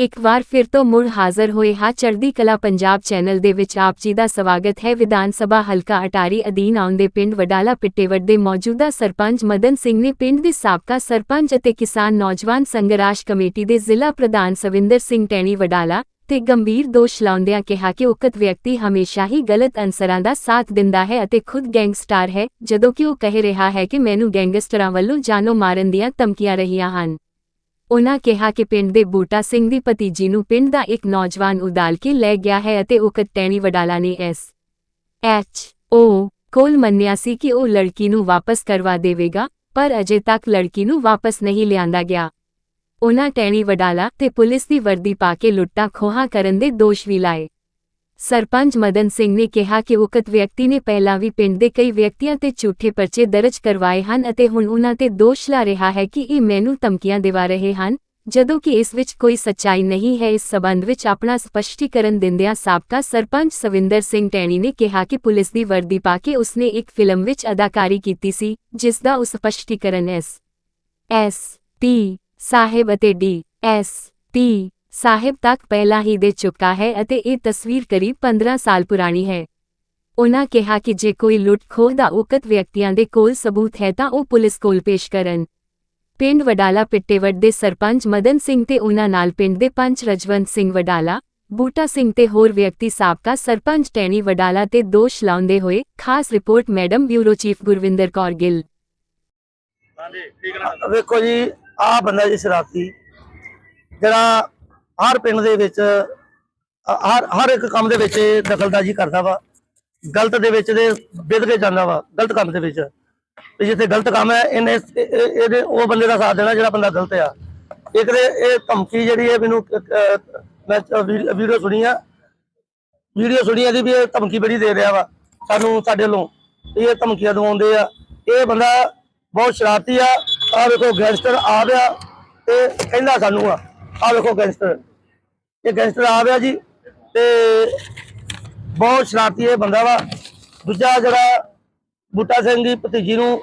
ਇੱਕ ਵਾਰ ਫਿਰ ਤੋਂ ਮੁੜ ਹਾਜ਼ਰ ਹੋਏ ਹਾਂ ਚੜ੍ਹਦੀ ਕਲਾ ਪੰਜਾਬ ਚੈਨਲ ਦੇ ਵਿੱਚ ਆਪ ਜੀ ਦਾ ਸਵਾਗਤ ਹੈ। ਵਿਧਾਨ ਸਭਾ ਹਲਕਾ ਅਟਾਰੀ ਅਧੀਨ ਆਉਂਦੇ ਪਿੰਡ ਵਡਾਲਾ ਪਿੱਟੇਵੜ ਦੇ ਮੌਜੂਦਾ ਸਰਪੰਚ ਮਦਨ ਸਿੰਘ ਨੇ ਪਿੰਡ ਦੇ ਸਾਬਕਾ ਸਰਪੰਚ ਅਤੇ ਕਿਸਾਨ ਨੌਜਵਾਨ ਸੰਘਰਸ਼ ਕਮੇਟੀ ਦੇ ਜ਼ਿਲ੍ਹਾ ਪ੍ਰਧਾਨ ਸਵਿੰਦਰ ਸਿੰਘ ਟੈਣੀ ਵਡਾਲਾ ਤੇ ਗੰਭੀਰ ਦੋਸ਼ ਲਾਉਂਦਿਆਂ ਕਿਹਾ ਕਿ ਉਕਤ ਵਿਅਕਤੀ ਹਮੇਸ਼ਾ ਹੀ ਗਲਤ ਅਨਸਰਾਂ ਦਾ ਸਾਥ ਦਿੰਦਾ ਹੈ ਅਤੇ ਖੁਦ ਗੈਂਗਸਟਰ ਹੈ, ਜਦੋਂ ਕਿ ਉਹ ਕਹਿ ਰਿਹਾ ਹੈ ਕਿ ਮੈਨੂੰ ਗੈਂਗਸਟਰਾਂ ਵੱਲੋਂ ਜਾਨੋਂ ਮਾਰਨ ਦੀਆਂ ਧਮਕੀਆਂ ਰਹੀਆਂ ਹਨ। ਉਨ੍ਹਾਂ ਕਿਹਾ ਕਿ ਪਿੰਡ ਦੇ ਬੂਟਾ ਸਿੰਘ ਦੀ ਭਤੀਜੀ ਨੂੰ ਪਿੰਡ ਦਾ ਇੱਕ ਨੌਜਵਾਨ ਉਦਾਲ ਕੇ ਲੈ ਗਿਆ ਹੈ ਅਤੇ ਉਕਤ ਟੈਣੀ ਵਡਾਲਾ ਨੇ ਐਸ ਐਚ ਓ ਕੋਲ ਮੰਨਿਆ ਸੀ ਕਿ ਉਹ ਲੜਕੀ ਨੂੰ ਵਾਪਸ ਕਰਵਾ ਦੇਵੇਗਾ, ਪਰ ਅਜੇ ਤੱਕ ਲੜਕੀ ਨੂੰ ਵਾਪਸ ਨਹੀਂ ਲਿਆਂਦਾ ਗਿਆ। ਉਨ੍ਹਾਂ ਟੈਣੀ ਵਡਾਲਾ ਤੇ ਪੁਲਿਸ ਦੀ ਵਰਦੀ ਪਾ ਕੇ ਲੁੱਟਾਂ ਖੋਹਾਂ ਕਰਨ ਦੇ ਦੋਸ਼ ਵੀ ਲਾਏ। ਸਰਪੰਚ ਮਦਨ ਸਿੰਘ ਨੇ ਕਿਹਾ ਕਿ ਉਕਤ ਵਿਅਕਤੀ ਨੇ ਪਹਿਲਾਂ ਵੀ ਪਿੰਡ ਦੇ ਕਈ ਵਿਅਕਤੀਆਂ ਤੇ ਝੂਠੇ ਪਰਚੇ ਦਰਜ ਕਰਵਾਏ ਹਨ ਅਤੇ ਹੁਣ ਉਨ੍ਹਾਂ ਤੇ ਦੋਸ਼ ਲਾ ਰਿਹਾ ਹੈ ਕਿ ਇਹ ਮੈਨੂੰ ਧਮਕੀਆਂ ਦਿਵਾ ਰਹੇ ਹਨ, ਜਦੋਂ ਕਿ ਇਸ ਵਿੱਚ ਕੋਈ ਸੱਚਾਈ ਨਹੀਂ ਹੈ। ਇਸ ਸਬੰਧ ਵਿੱਚ ਆਪਣਾ ਸਪਸ਼ਟੀਕਰਨ ਦਿੰਦਿਆਂ ਸਾਬਕਾ ਸਰਪੰਚ ਸਵਿੰਦਰ ਸਿੰਘ ਟੈਣੀ ਨੇ ਕਿਹਾ ਕਿ ਪੁਲਿਸ ਦੀ ਵਰਦੀ ਪਾ ਕੇ ਉਸਨੇ ਇੱਕ ਫਿਲਮ ਵਿੱਚ ਅਦਾਕਾਰੀ ਕੀਤੀ ਸੀ, ਜਿਸ ਦਾ ਉਹ ਸਪਸ਼ਟੀਕਰਨ ਐਸ ਐਸ ਪੀ ਸਾਹਿਬ ਅਤੇ ਡੀ, ਐਸ ਪੀ ਸਾਹਿਬ ਤੱਕ ਪਹਿਲਾਂ ਹੀ ਦੇ ਚੁੱਕਾ ਹੈ ਅਤੇ ਇਹ ਤਸਵੀਰ ਕਰੀਬ 15 ਸਾਲ ਪੁਰਾਣੀ ਹੈ। ਉਨ੍ਹਾਂ ਕਿਹਾ ਕਿ ਜੇ ਕੋਈ ਲੁੱਟ ਦਾ ਉਕਤ ਵਿਅਕਤੀਆਂ ਦੇ ਕੋਲ ਸਬੂਤ ਹੈ ਤਾਂ ਉਹ ਪੁਲਿਸ ਕੋਲ ਪੇਸ਼ ਕਰਨ। ਪਿੰਡ ਵਡਾਲਾ ਪਿੱਟੇਵੜ ਦੇ ਸਰਪੰਚ ਮਦਨ ਸਿੰਘ ਤੇ ਉਨ੍ਹਾਂ ਨਾਲ ਪਿੰਡ ਦੇ ਪੰਚ ਰਜਵੰਤ ਸਿੰਘ ਵਡਾਲਾ, ਬੂਟਾ ਸਿੰਘ ਤੇ ਹੋਰ ਵਿਅਕਤੀ ਸਾਬਕਾ ਸਰਪੰਚ ਟੈਣੀ ਵਡਾਲਾ ਤੇ ਦੋਸ਼ ਲਾਉਂਦੇ ਹੋਏ ਖਾਸ report madam bureau chief Gurvinder Kaur Gill. ਵੇਖੋ ਜੀ, ਆਹ ਬੰਦਾ ਜੀ ਸ਼ਰਾਰਤੀ। ਜਿਹੜਾ ਹਰ ਪਿੰਡ ਦੇ ਵਿੱਚ ਹਰ ਹਰ ਇੱਕ ਕੰਮ ਦੇ ਵਿੱਚ ਇਹ ਦਖਲਅੰਦਾਜ਼ੀ ਕਰਦਾ ਵਾ। ਗਲਤ ਦੇ ਵਿੱਚ ਦੇ ਵਿਧ ਕੇ ਜਾਂਦਾ ਵਾ, ਗਲਤ ਕੰਮ ਦੇ ਵਿੱਚ। ਤੇ ਜਿੱਥੇ ਗਲਤ ਕੰਮ ਹੈ, ਇਹਨੇ, ਇਹ- ਇਹਦੇ, ਉਹ ਬੰਦੇ ਦਾ ਸਾਥ ਦੇਣਾ ਜਿਹੜਾ ਬੰਦਾ ਗਲਤ ਆ। ਇੱਕ ਦੇ ਇਹ ਧਮਕੀ ਜਿਹੜੀ ਹੈ ਮੈਨੂੰ ਮੈਂ ਵੀਡੀਓ ਸੁਣੀ ਆ। ਵੀਡੀਓ ਸੁਣੀ ਆ ਦੀ ਵੀ ਇਹ ਧਮਕੀ ਬੜੀ ਦੇ ਰਿਹਾ ਵਾ, ਸਾਨੂੰ, ਸਾਡੇ ਵੱਲੋਂ। ਇਹ ਧਮਕੀਆਂ ਦਵਾਉਂਦੇ ਆ। ਇਹ ਬੰਦਾ ਬਹੁਤ ਸ਼ਰਾਰਤੀ ਆ। ਆ ਵੇਖੋ, ਗੈਂਗਸਟਰ ਆ ਰਿਹਾ ਤੇ ਕਹਿੰਦਾ ਸਾਨੂੰ ਆ ਆ ਵੇਖੋ ਗੈਂਗਸਟਰ। ਇਹ ਗੈਂਗਸਟਰ ਆ ਗਿਆ ਜੀ ਤੇ ਬਹੁਤ ਸ਼ਰਾਰਤੀ ਇਹ ਬੰਦਾ ਵਾ। ਦੂਜਾ ਜਿਹੜਾ ਬੂਟਾ ਸਿੰਘ ਦੀ ਭਤੀਜੀ ਨੂੰ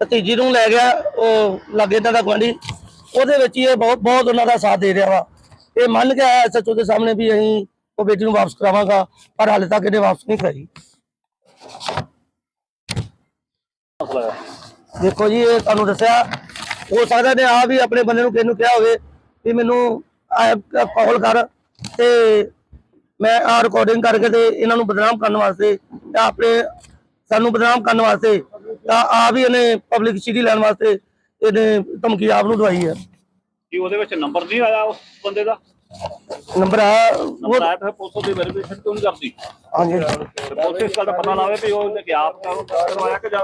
ਭਤੀਜੀ ਨੂੰ ਲੈ ਗਿਆ, ਉਹ ਲਾਗੇ ਦਾ ਗੁਆਂਢੀ। ਉਹਦੇ ਵਿੱਚ ਇਹ ਬਹੁਤ ਬਹੁਤ ਉਹਨਾਂ ਦਾ ਸਾਥ ਦੇ ਰਿਹਾ ਵਾ। ਇਹ ਮੰਨ ਕੇ ਆਇਆ ਸੱਚੋ ਦੇ ਸਾਹਮਣੇ ਵੀ ਅਸੀਂ ਉਹ ਬੇਟੀ ਨੂੰ ਵਾਪਸ ਕਰਾਵਾਂਗਾ, ਪਰ ਹਾਲੇ ਤੱਕ ਇਹਨੇ ਵਾਪਸ ਨਹੀਂ ਕਰਾਈ। ਦੇਖੋ ਜੀ, ਇਹ ਤੁਹਾਨੂੰ ਦੱਸਿਆ, ਹੋ ਸਕਦਾ ਨੇ ਆ ਵੀ ਆਪਣੇ ਬੰਦੇ ਨੂੰ ਕਿਸੇ ਨੂੰ ਕਿਹਾ ਹੋਵੇ। ਵੀ ਮੈਨੂੰ ਕਾਲ ਕਰ ਤੇ ਮੈਂ ਆ ਰਿਕਾਰਡਿੰਗ ਕਰਕੇ ਤੇ ਇਹਨਾਂ ਨੂੰ ਬਦਨਾਮ ਕਰਨ ਵਾਸਤੇ ਤੇ ਆਪਣੇ ਸਾਨੂੰ ਬਦਨਾਮ ਕਰਨ ਵਾਸਤੇ ਤਾਂ ਆ ਵੀ ਇਹਨੇ ਪਬਲਿਕ ਸਿਟੀ ਲੈਣ ਵਾਸਤੇ ਇਹਨੇ ਧਮਕੀ ਆਪ ਨੂੰ ਦਵਾਈ ਹੈ ਕੀ ਉਹਦੇ ਵਿੱਚ ਨੰਬਰ ਨਹੀਂ ਆਇਆ ਉਸ ਬੰਦੇ ਦਾ? ਨੰਬਰ ਆ ਨੰਬਰ ਆਇਆ ਤਾਂ ਪੁਲਿਸ ਦੀ ਵੈਰੀਫਿਕੇਸ਼ਨ ਕਿਉਂ ਨਹੀਂ ਕਰਦੀ? ਹਾਂਜੀ। ਪੁਲਿਸ ਇਸ ਗੱਲ ਦਾ ਪਤਾ ਲਾਵੇ ਵੀ ਉਹਨੇ ਕਿ ਆਪ ਕਰਵਾਇਆ ਕਿ ਜਾਂ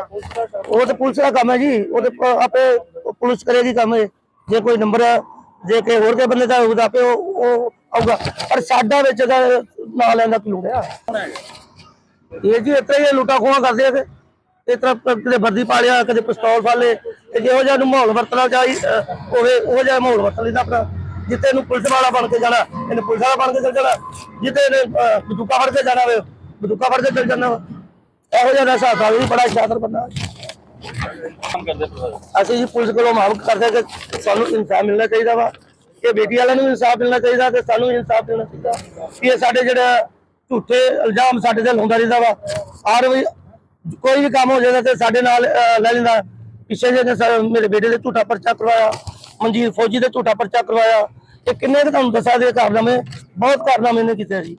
ਉਹ ਤੇ ਪੁਲਿਸ ਦਾ ਕੰਮ ਹੈ ਜੀ ਉਹ ਤੇ ਆਪੇ ਪੁਲਿਸ ਕਰੇਗੀ ਕੰਮ। ਜੇ ਕੋਈ ਨੰਬਰ ਜੇ ਕਿ ਹੋਰ ਕੇ ਬੰਦੇ ਦਾ ਹੋਊਗਾ ਆਪੇ ਉਹ ਉਹ ਆਊਗਾ। ਪਰ ਸਾਡਾ ਵਿੱਚ ਦਾ ਨਾਂ ਲੈਣ ਦਾ ਕੀ ਹੁੰਦਾ ਇਹ ਜੀ ਇਤਰਾ ਹੀ ਲੁੱਟਾ ਖੋਹਾਂ ਕਰਦੇ ਆ ਕਿ ਇਸ ਤਰ੍ਹਾਂ ਕਦੇ ਵਰਦੀ ਪਾ ਲਿਆ, ਕਦੇ ਪਿਸਤੌਲ ਫੜ ਲਏ ਤੇ ਜਿਹੋ ਜਿਹਾ ਨੂੰ ਮਾਹੌਲ ਵਰਤਣਾ ਚਾਹੀ ਹੋਵੇ, ਉਹ ਜਿਹਾ ਮਾਹੌਲ ਵਰਤ ਲੈਂਦਾ ਆਪਣਾ ਜਿੱਤੇ ਇਹਨੂੰ ਪੁਲਿਸ ਵਾਲਾ ਬਣ ਕੇ ਜਾਣਾ, ਇਹਨੇ ਪੁਲਿਸ ਵਾਲਾ ਬਣ ਕੇ ਚੱਲ ਜਾਣਾ ਜਿੱਤੇ ਇਹਨੇ ਬਦੂਕਾ ਫੜ ਕੇ ਜਾਣਾ ਵੇ ਬਦੂਕਾ ਫੜ ਕੇ ਚੱਲ ਜਾਣਾ ਵਾ। ਇਹੋ ਜਿਹਾ ਦਾ ਹਿਸਾਬ ਵੀ ਬੜਾ ਸ਼ਾਤਰ ਬੰਦਾ। ਅਸੀਂ ਜੀ ਪੁਲਿਸ ਕੋਲੋਂ ਮੰਗ ਕਰਦੇ ਹਾਂ ਕਿ ਸਾਨੂੰ ਇਨਸਾਫ ਮਿਲਣਾ ਚਾਹੀਦਾ ਵਾ, ਕਿ ਬੇਟੀ ਵਾਲਿਆਂ ਨੂੰ ਇਨਸਾਫ ਮਿਲਣਾ ਚਾਹੀਦਾ ਤੇ ਸਾਨੂੰ ਇਨਸਾਫ ਮਿਲਣਾ ਚਾਹੀਦਾ। ਕਿ ਇਹ ਸਾਡੇ ਜਿਹੜਾ ਝੂਠੇ ਇਲਜ਼ਾਮ ਸਾਡੇ ਤੇ ਲਾਉਂਦਾ ਰਹਿੰਦਾ ਵਾ ਔਰ ਵੀ ਕੋਈ ਵੀ ਕੰਮ ਹੋ ਜਾਂਦਾ ਤੇ ਸਾਡੇ ਨਾਲ ਲੈ ਲੈਂਦਾ। ਪਿੱਛੇ ਜੇ ਮੇਰੇ ਬੇਟੇ ਦੇ ਝੂਠਾ ਪਰਚਾ ਕਰਵਾਇਆ, ਮਨਜੀਤ ਫੌਜੀ ਦੇ ਝੂਠਾ ਪਰਚਾ ਕਰਵਾਇਆ। ਇਹ ਕਿੰਨੇ ਕੁ ਤੁਹਾਨੂੰ ਦੱਸਾਂ ਦੇ ਕਾਰਨਾਮੇ, ਬਹੁਤ ਕਾਰਨਾਮੇ ਨੇ ਕੀਤੇ ਜੀ।